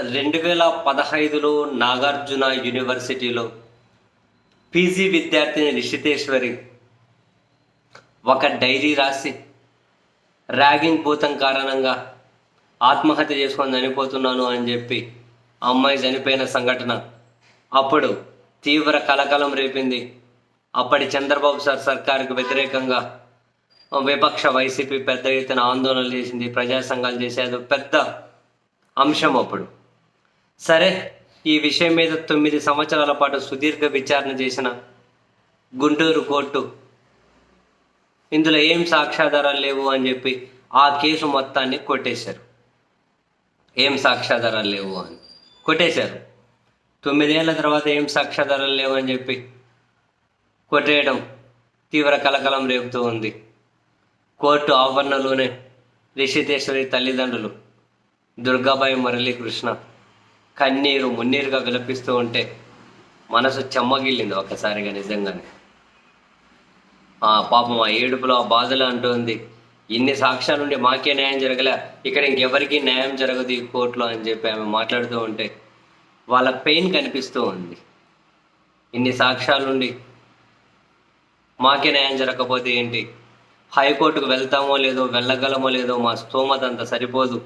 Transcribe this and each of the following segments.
రెండు వేల పదహైదులో నాగార్జున యూనివర్సిటీలో పీజీ విద్యార్థిని రిషితేశ్వరి ఒక డైరీ రాసి ర్యాగింగ్ భూతం కారణంగా ఆత్మహత్య చేసుకొని చనిపోతున్నాను అని చెప్పి ఆ అమ్మాయి చనిపోయిన సంఘటన. అప్పుడు తీవ్ర కలకలం రేపింది. అప్పటి చంద్రబాబు సార్ సర్కారుకు వ్యతిరేకంగా విపక్ష వైసీపీ పెద్ద ఎత్తున ఆందోళనలు చేసింది ప్రజా సంఘాలు చేసేది పెద్ద అంశం అప్పుడు. సరే ఈ విషయం మీద తొమ్మిది సంవత్సరాల పాటు సుదీర్ఘ విచారణ చేసిన గుంటూరు కోర్టు. ఇందులో ఏం సాక్ష్యాధారాలు లేవు అని చెప్పి ఆ కేసు మొత్తాన్ని కొట్టేశారు. ఏం సాక్ష్యాధారాలు లేవు అని కొట్టేశారు. తొమ్మిదేళ్ళ తర్వాత ఏం సాక్ష్యాధారాలు లేవు అని చెప్పి కొట్టేయడం తీవ్ర కలకలం రేపుతూ ఉంది. కోర్టు ఆవరణలోనే రిషితేశ్వరి తల్లిదండ్రులు దుర్గాబాయి మురళీకృష్ణ కన్నీరు మున్నీరుగా విలపిస్తూ ఉంటే మనసు చెమ్మగిల్లింది ఒక్కసారిగా నిజంగానే. ఆ పాపం ఆ ఏడుపులో ఆ బాధలు అంటుంది ఇన్ని సాక్ష్యాలు ఉండి మాకే న్యాయం జరగలే ఇక్కడ ఇంకెవరికి న్యాయం జరగదు ఈ కోర్టులో అని చెప్పి ఆమె మాట్లాడుతూ ఉంటే వాళ్ళ పెయిన్ కనిపిస్తూ ఉంది. ఇన్ని సాక్ష్యాలుండి మాకే న్యాయం జరగకపోతే ఏంటి? హైకోర్టుకు వెళ్తామో లేదో వెళ్ళగలమో లేదో మా స్తోమత అంత సరిపోదు.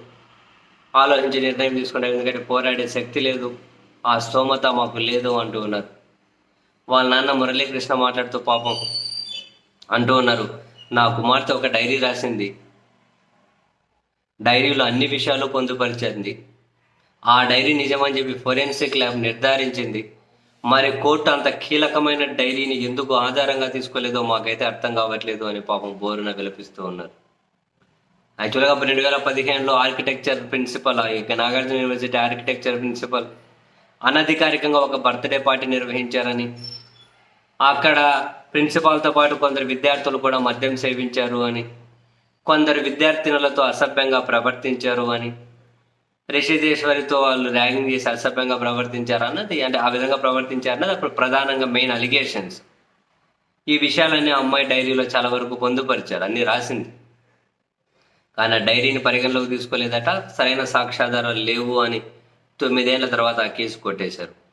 ఆలోచించి నిర్ణయం తీసుకుంటాం ఎందుకంటే పోరాడే శక్తి లేదు ఆ స్తోమత మాకు లేదు అంటూ ఉన్నారు. వాళ్ళ నాన్న మురళీకృష్ణ మాట్లాడుతూ పాపం అంటూ ఉన్నారు. నా కుమార్తె ఒక డైరీ రాసింది. డైరీలో అన్ని విషయాలు పొందుపరిచింది. ఆ డైరీ నిజమని చెప్పి ఫోరెన్సిక్ ల్యాబ్ నిర్ధారించింది. మరి కోర్టు అంత కీలకమైన డైరీని ఎందుకు ఆధారంగా తీసుకోలేదో మాకైతే అర్థం కావట్లేదు అని పాపం బోరున విలపిస్తూ ఉన్నారు. యాక్చువల్గా రెండు వేల పదిహేనులో architecture principal Nagarjuna university architecture principal అనధికారికంగా ఒక బర్త్డే పార్టీ నిర్వహించారని. అక్కడ ప్రిన్సిపాల్తో పాటు కొందరు విద్యార్థులు కూడా మద్యం సేవించారు అని కొందరు విద్యార్థినులతో అసభ్యంగా ప్రవర్తించారు అని రిషిదేశ్వరితో వాళ్ళు ర్యాగింగ్ చేసి అసభ్యంగా ప్రవర్తించారు అన్నది అంటే ఆ విధంగా ప్రవర్తించారు అన్నది అప్పుడు ప్రధానంగా మెయిన్ అలిగేషన్స్. ఈ విషయాలన్నీ అమ్మాయి డైరీలో చాలా వరకు పొందుపరిచారు అన్ని రాసింది. కానీ ఆ డైరీని పరిగణలోకి తీసుకోలేదట. సరైన సాక్ష్యాధారాలు లేవు అని తొమ్మిదేళ్ళ తర్వాత ఆ కేసు కొట్టేశారు.